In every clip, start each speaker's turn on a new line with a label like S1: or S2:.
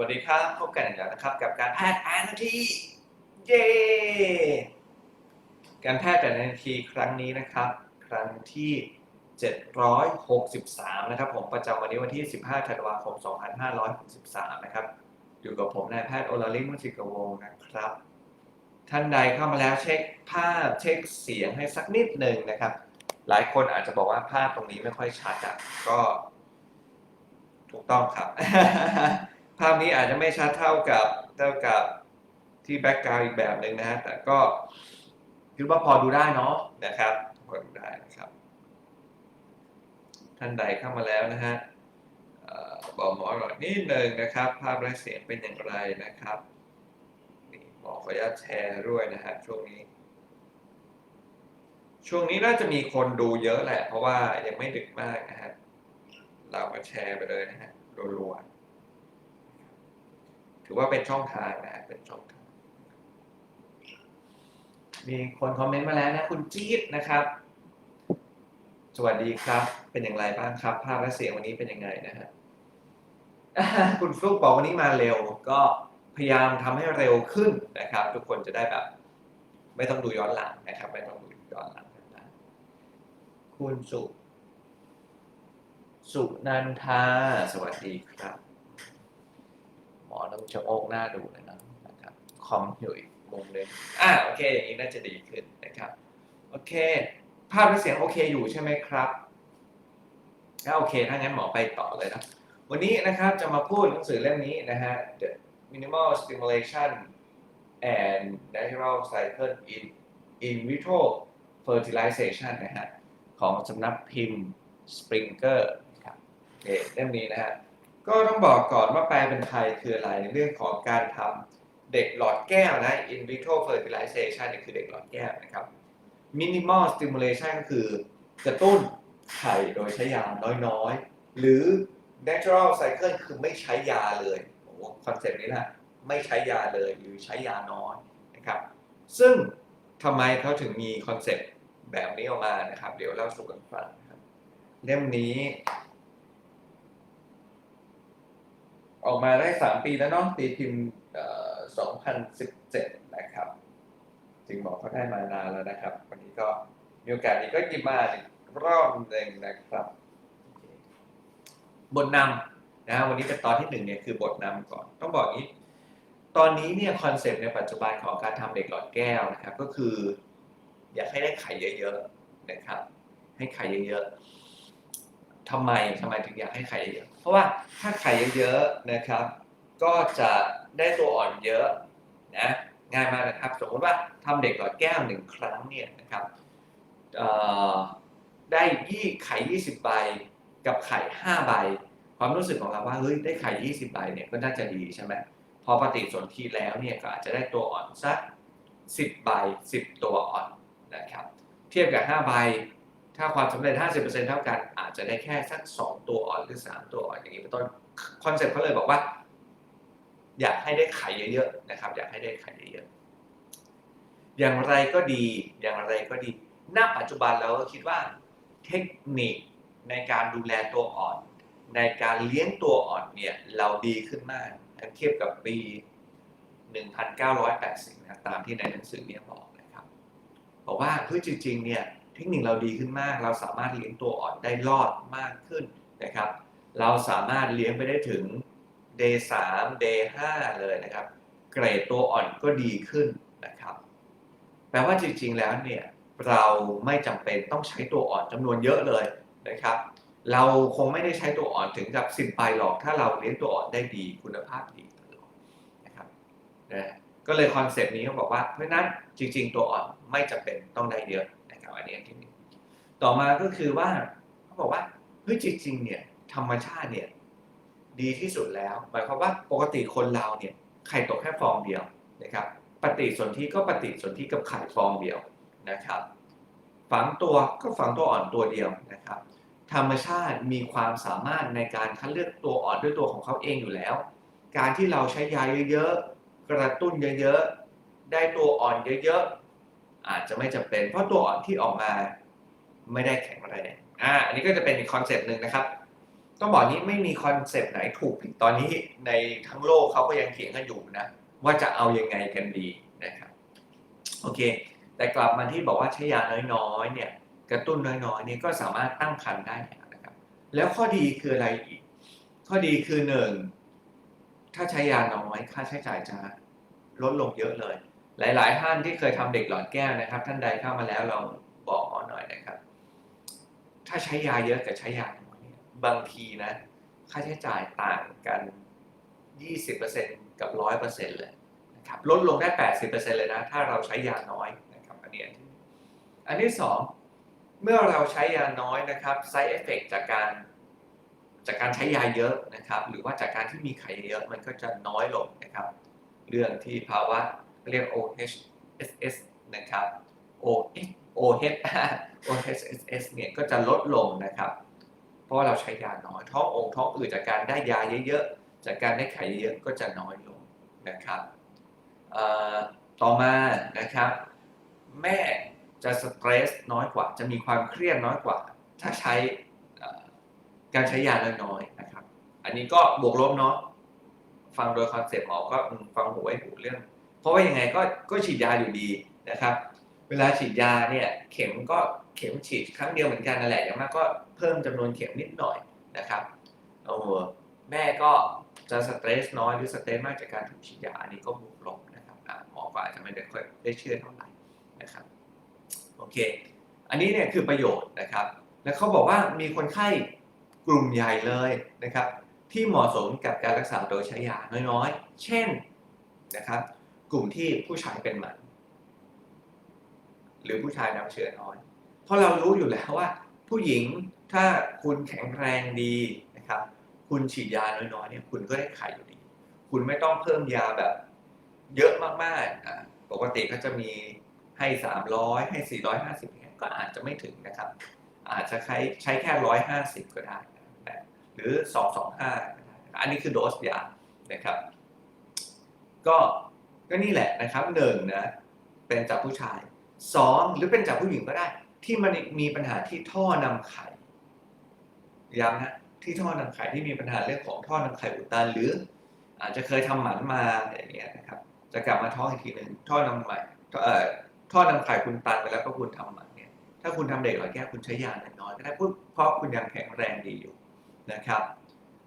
S1: วัสดีครับ พบกันอีกแล้วนะครับ กับการแพทย์แอนนาที เย้การแพทย์แอนนาทีครั้งนี้นะครับ ครั้งที่ 763 นะครับ ผมประจำวันนี้วันที่ 15 ธันวาคม 2563 นะครับ อยู่กับผมนายแพทย์โอลาลิมุสิกวงศ์นะครับ ท่านใดเข้ามาแล้วเช็คภาพเช็คเสียงให้สักนิดหนึ่งนะครับ หลายคนอาจจะบอกว่าภาพตรงนี้ไม่ค่อยชัดอะก็ ถูกต้องครับ ภาพนี้อาจจะไม่ชัดเท่ากับเท่ากับที่แบ็กกราวอีกแบบหนึ่งนะฮะแต่ก็คิดว่าพอดูได้เนาะนะครับพอดูได้นะครับ ท่านใดเข้ามาแล้วนะฮะบอกหมอหน่อยนิดหนึ่งนะครับ ภาพและเสียงเป็นอย่างไรนะครับนี่หมอขออนุญาตแชร์ด้วยนะฮะช่วงนี้ ช่วงนี้น่าจะมีคนดูเยอะแหละ เพราะว่ายังไม่ดึกมากนะฮะเรามาแชร์ไปเลยนะฮะรัวๆ ถือว่าเป็นช่องทางนะเป็นช่องทางมีคนคอมเมนต์มาแล้วนะ คุณจี๊ดนะครับ สวัสดีครับ เป็นอย่างไรบ้างครับ ภาพและเสียงวันนี้เป็นยังไงนะฮะคุณฟลุกบอกวันนี้มาเร็ว ก็พยายามทำให้เร็วขึ้นนะครับ ทุกคนจะได้แบบ ไม่ต้องดูย้อนหลังนะครับ ไม่ต้องดูย้อนหลังนะคุณสุ สุนันทา สวัสดีครับ อต้องจะโอกหน้าดูเลยนะนะครับคอมอยู่อีกมุมหนึงอ่าโอเค อย่างนี้น่าจะดีขึ้นนะครับ โอเค ภาพและเสียงโอเคอยู่ใช่ไหมครับถ้าโอเค ถ้างั้นหมอไปต่อเลยนะ วันนี้นะครับจะมาพูดหนังสือเล่มนี้นะฮะ The Minimal Stimulation and Natural Cycle in In Vitro Fertilization นะฮะ ของสำนักพิมพ์ Springer ครับโอเคเล่มนี้นะฮะ ก็ต้องบอกก่อนว่าแปลเป็นไทยคืออะไรในเรื่องของการทำเด็กหลอดแก้วนะ in vitro fertilization เนี่ยคือเด็กหลอดแก้วนะครับ minimal stimulation ก็คือกระตุ้นไข่โดยใช้ยาน้อยๆ หรือ natural cycle คือไม่ใช้ยาเลยโอ้คอนเซ็ปต์นี้นะไม่ใช้ยาเลยหรือใช้ยาน้อยนะครับ ซึ่งทำไมเขาถึงมีคอนเซ็ปต์แบบนี้ออกมานะครับ เดี๋ยวเล่าสู่กันฟังนะครับเล่มนี้ ออกมาได้ 3 ปีแล้วเนาะตีพิมพ์2017 นะครับ จริงบอกเขาได้มานานแล้วนะครับ วันนี้ก็มีโอกาสนี้ก็หยิบมาอีกรอบหนึ่งนะครับ บทนำนะฮะวันนี้เป็นตอนที่หนึ่งเนี่ยคือบทนำก่อน ต้องบอกงนี้ ตอนนี้เนี่ยคอนเซปต์ในปัจจุบันของการทำเด็กหลอดแก้วนะครับ ก็คือ อยากให้ได้ไข่เยอะๆนะครับ ให้ไข่เยอะๆ ทำไมทำไมถึงอยากให้ไข่เยอะ เพราะว่าถ้าไข่เยอะๆนะครับ ก็จะได้ตัวอ่อนเยอะนะง่ายมากนะครับ สมมติว่าทำเด็กหลอดแก้วหนึ่งครั้งเนี่ยนะครับได้ยี่ไข่ยี่สิบใบกับไข่ห้าใบ ความรู้สึกของเราว่าเฮ้ยได้ไข่ยี่สิบใบเนี่ยก็น่าจะดีใช่ไหมพอปฏิสนธิแล้วเนี่ยก็อาจจะได้ตัวอ่อนสักสิบใบสิบตัวอ่อนนะครับ เทียบกับห้าใบ ถ้าความสำเร็จ 50%เท่ากัน อาจจะได้แค่สัก 2 ตัวอ่อนหรือ 3 ตัวอ่อนอย่างนี้เป็นต้นคอนเซ็ปต์เขาเลยบอกว่า อยากให้ได้ไข่เยอะๆนะครับ อยากให้ได้ไข่เยอะๆอย่างไรก็ดี อย่างไรก็ดี ณ ปัจจุบันเราก็คิดว่าเทคนิคในการดูแลตัวอ่อน ในการเลี้ยงตัวอ่อนเนี่ยเราดีขึ้นมากเทียบกับปี 1980นะตามที่ในหนังสือเนี่ยบอกนะครับบอกว่าเฮ้ยจริงๆเนี่ย เทคนิคเราดีขึ้นมาก เราสามารถเลี้ยงตัวอ่อนได้รอดมากขึ้นนะครับ เราสามารถเลี้ยงไปได้ถึง day 3 day 5เลยนะครับ เกรดตัวอ่อนก็ดีขึ้นนะครับ แปลว่าจริงๆแล้วเนี่ยเราไม่จำเป็นต้องใช้ตัวอ่อนจำนวนเยอะเลยนะครับ เราคงไม่ได้ใช้ตัวอ่อนถึงกับ10ใบหรอก ถ้าเราเลี้ยงตัวอ่อนได้ดีคุณภาพดีตลอดนะครับนะก็เลยคอนเซปต์นี้เขาบอกว่าเพราะฉะนั้นจริง ๆ ตัวอ่อนไม่จำเป็นต้องได้เยอะ นะครับอันนี้อันที่หนึ่งต่อมาก็คือว่าเขาบอกว่าเฮ้ยจริงๆเนี่ยธรรมชาติเนี่ยดีที่สุดแล้วหมายความว่าปกติคนเราเนี่ยไข่ตกแค่ฟองเดียวนะครับปฏิสนธิก็ปฏิสนธิกับไข่ฟองเดียวนะครับ ฝังตัวก็ฝังตัวอ่อนตัวเดียวนะครับ ธรรมชาติมีความสามารถในการคัดเลือกตัวอ่อนด้วยตัวของเขาเองอยู่แล้ว การที่เราใช้ยาเยอะๆกระตุ้นเยอะๆได้ตัวอ่อนเยอะๆ อาจจะไม่จำเป็น เพราะตัวอ่อนที่ออกมาไม่ได้แข็งแรงอ่าอันนี้ก็จะเป็นอีกคอนเซปต์หนึ่งนะครับ ต้องบอกนี้ไม่มีคอนเซปต์ไหนถูกผิดตอนนี้ในทั้งโลกเขาก็ยังเถียงกันอยู่นะ ว่าจะเอายังไงกันดีนะครับโอเค แต่กลับมาที่บอกว่าใช้ยาน้อยๆเนี่ยกระตุ้นน้อยๆเนี่ยก็สามารถตั้งครรภ์ได้นะครับ แล้วข้อดีคืออะไรอีก ข้อดีคือหนึ่งถ้าใช้ยาน้อยค่าใช้จ่ายจะลดลงเยอะเลย หลาย ๆ ท่านที่เคยทำเด็กหลอดแก้วนะครับ ท่านใดเข้ามาแล้วเราบอกหมอหน่อยนะครับ ถ้าใช้ยาเยอะกับใช้ยาน้อยบางทีนะ ค่าใช้จ่ายต่างกัน 20%กับ 100%เลยนะครับลดลงได้ 80%เลยนะ ถ้าเราใช้ยาน้อยนะครับอันนี้อันที่อันที่สองเมื่อเราใช้ยาน้อยนะครับ side effect จากการจากการใช้ยาเยอะนะครับ หรือว่าจากการที่มีไขเยอะมันก็จะน้อยลงนะครับ เรื่องที่ภาวะ เรียก OHSS นะครับ OH OH OHSS เนี่ยก็จะลดลงนะครับ เพราะว่าเราใช้ยาน้อย ท้ององค์ท้องอืดจากการได้ยาเยอะๆ จากการได้ไข่เยอะก็จะน้อยลงนะครับ ต่อมานะครับ แม่จะสเตรสน้อยกว่า จะมีความเครียดน้อยกว่า ถ้าใช้การใช้ยาน้อยๆนะครับ อันนี้ก็บวกลบเนาะฟังโดยคอนเซ็ปต์หมอก็ฟังหูไว้หูเรื่อง ราะว่ายังไงก็ก็ฉีดยาอยู่ดีนะครับ เวลาฉีดยาเนี่ยเข็มก็เข็มฉีดครั้งเดียวเหมือนกันนั่นแหละอย่างมากก็เพิ่มจำนวนเข็มนิดหน่อยนะครับโอ้แม่ก็จะสเตรสน้อยหรือสเตรสมากจากการถูกฉีดยาอันนี้ก็บวกลบนะครับหมอก็อาจจะไม่ได้ค่อยได้เชื่อเท่าไหร่นะครับโอเค อันนี้เนี่ยคือประโยชน์นะครับ แล้วเขาบอกว่ามีคนไข้กลุ่มใหญ่เลยนะครับ ที่เหมาะสมกับการรักษาโดยใช้ยาน้อยๆ เช่นนะครับ กลุ่มที่ผู้ชายเป็นหมัน หรือผู้ชายน้ำเชื้อน้อย เพราะเรารู้อยู่แล้วว่า ผู้หญิงถ้าคุณแข็งแรงดีนะครับ คุณฉีดยาน้อยๆเนี่ยคุณก็ได้ไข่อยู่ดี คุณไม่ต้องเพิ่มยาแบบ เยอะมากๆปกติก็จะมีให้ 300 ให้ 450เนี่ยก็อาจจะไม่ถึงนะครับ อาจจะใช้ใช้แค่ 150 ก็ได้นะหรือ 225ก็ได้อันนี้คือโดสยานะครับ ก็ ก็นี่แหละนะครับหนึ่งนะเป็นจากผู้ชายสองหรือเป็นจากผู้หญิงก็ได้ ที่มันมีปัญหาที่ท่อนำไข่ย้ำนะที่ท่อนำไข่ที่มีปัญหาเรื่องของท่อนำไข่อุดตันหรือ อาจจะเคยทำหมันมาอย่างเงี้ยนะครับ จะกลับมาท้องอีกทีหนึ่งท่อนำไข่เอ่อท่อนำไข่คุณตันไปแล้วก็คุณทำหมันเนี่ยถ้าคุณทำเด็กหลอดแก้วคุณใช้ยาน้อยก็ได้เพราะคุณยังแข็งแรงดีอยู่นะครับ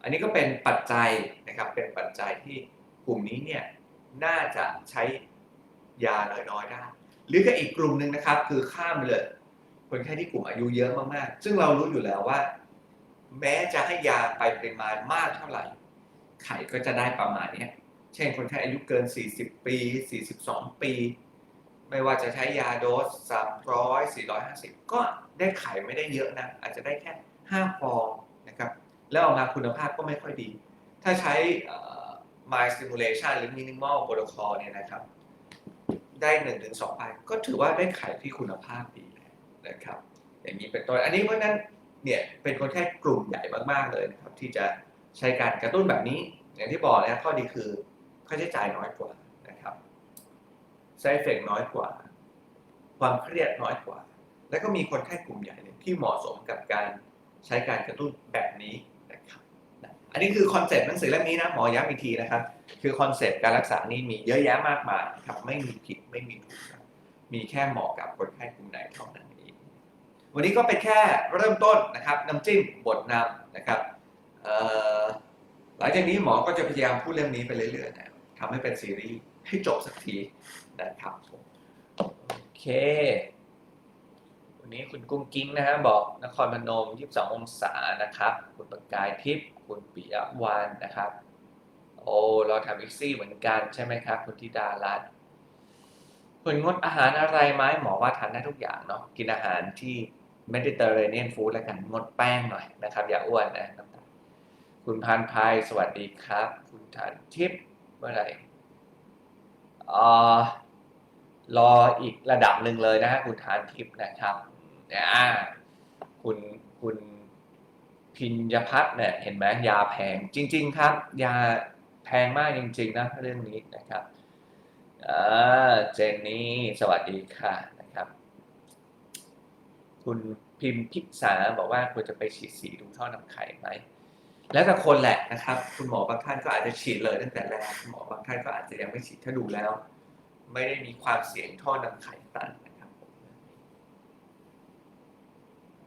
S1: อันนี้ก็เป็นปัจจัยนะครับเป็นปัจจัยที่กลุ่มนี้เนี่ย น่าจะใช้ยาน้อยๆได้หรือก็อีกกลุ่มหนึ่งนะครับ คือข้ามเลย คนไข้ที่กลุ่มอายุเยอะมากๆ ซึ่งเรารู้อยู่แล้วว่า แม้จะให้ยาไปปริมาณมากเท่าไหร่ ไข่ก็จะได้ประมาณนี้เช่นคนไข้อายุเกิน 40 ปี 42 ปี ไม่ว่าจะใช้ยาโดส 300 450 ก็ได้ไข่ไม่ได้เยอะนะ อาจจะได้แค่ 5 ฟองนะครับ แล้วออกมาคุณภาพก็ไม่ค่อยดี ถ้าใช้ เอ่อ My Stimulation หรือ Minimal Protocol เนี่ยนะครับ ได้1นถึงสองพันก็ถือว่าได้ไข่ที่คุณภาพดีแล้วนะครับ อย่างนี้เป็นต้นอันนี้เพราะนั้นเนี่ยเป็นคนแค่กลุ่มใหญ่มาก ๆ เลยนะครับ ที่จะใช้การกระตุ้นแบบนี้ อย่างที่บอกนะข้อดีคือค่าใช้จ่ายน้อยกว่านะครับไซเฟกน้อยกว่า ความเครียดน้อยกว่า แล้วก็มีคนไข้กลุ่มใหญ่เนี่ยที่เหมาะสมกับการใช้การกระตุ้นแบบนี้ อันนี้คือคอนเซ็ปต์หนังสือเล่มนี้นะหมอย้ำอีกทีนะครับ คือคอนเซ็ปต์การรักษานี่มีเยอะแยะมากมายครับไม่มีผิดไม่มีถูกมีแค่เหมาะกับคนไข้กลุ่มไหนเท่านั้นเองวันนี้ก็เป็นแค่เริ่มต้นนะครับน้ำจิ้มบทนำนะครับหลังจากนี้หมอก็จะพยายามพูดเรื่องนี้ไปเรื่อยๆนะทำให้เป็นซีรีส์ให้จบสักทีนะครับโอเค วันนี้คุณกุ้งกิ้งนะฮะบอกนครพนม 22 องศานะครับ คุณประกายทิพย์คุณปิยะวานนะครับ โอ้เราทำอีกซี่เหมือนกันใช่ไหมครับ คุณธิดารัตน์คุณงดอาหารอะไรไหมหมอว่าทานได้ทุกอย่างเนาะกินอาหารที่ Mediterranean food แล้วกันงดแป้งหน่อยนะครับ อย่าอ้วนนะน้ำตาลคุณพันพายสวัสดีครับ คุณทานทิพย์เมื่อไหร่รออีกระดับหนึ่งเลยนะฮะคุณทานทิพย์นะครับ เนี่ยอ่าคุณคุณพิญญพัฒน์เนี่ยเห็นไหมยาแพงจริง ๆ ครับ ยาแพงมากจริง ๆ นะเรื่องนี้นะครับเจนนี่สวัสดีค่ะนะครับ คุณพิมพิษาบอกว่าควรจะไปฉีดสีดูท่อนำไข่ไหมแล้วแต่คนแหละนะครับ คุณหมอบางท่านก็อาจจะฉีดเลยตั้งแต่แรกคุณหมอบางท่านก็อาจจะยังไม่ฉีดถ้าดูแล้ว ไม่ได้มีความเสี่ยงท่อนำไข่ตันนะครับผม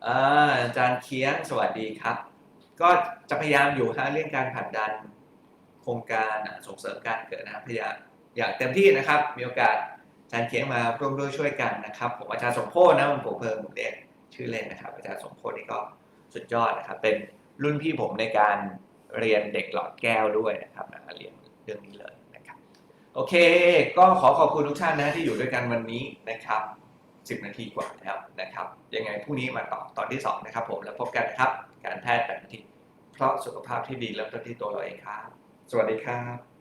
S1: อาจารย์เคียงสวัสดีครับ ก็จะพยายามอยู่ฮะเรื่องการผลักดันโครงการส่งเสริมการเกิดนะพยายามอย่างเต็มที่นะครับ มีโอกาสอาจารย์เคียงมาร่วมด้วยช่วยกันนะครับ ผมอาจารย์สมโพธนะผมผมเพิ่มผมเรียกชื่อเล่นนะครับ อาจารย์สมโพธนี่ก็สุดยอดนะครับ เป็นรุ่นพี่ผมในการเรียนเด็กหลอดแก้วด้วยนะครับนะเรียนเรื่องนี้เลยนะครับ โอเค ก็ขอขอบคุณทุกท่านนะที่อยู่ด้วยกันวันนี้นะครับ 10 นาทีกว่าแล้วนะครับ ยังไงพรุ่งนี้มาต่อตอนที่ 2 นะครับผมแล้วพบกันนะครับ การแพทย์แบบนาทีเพราะสุขภาพที่ดีเริ่มต้นที่ตัวเราเองครับ สวัสดีครับ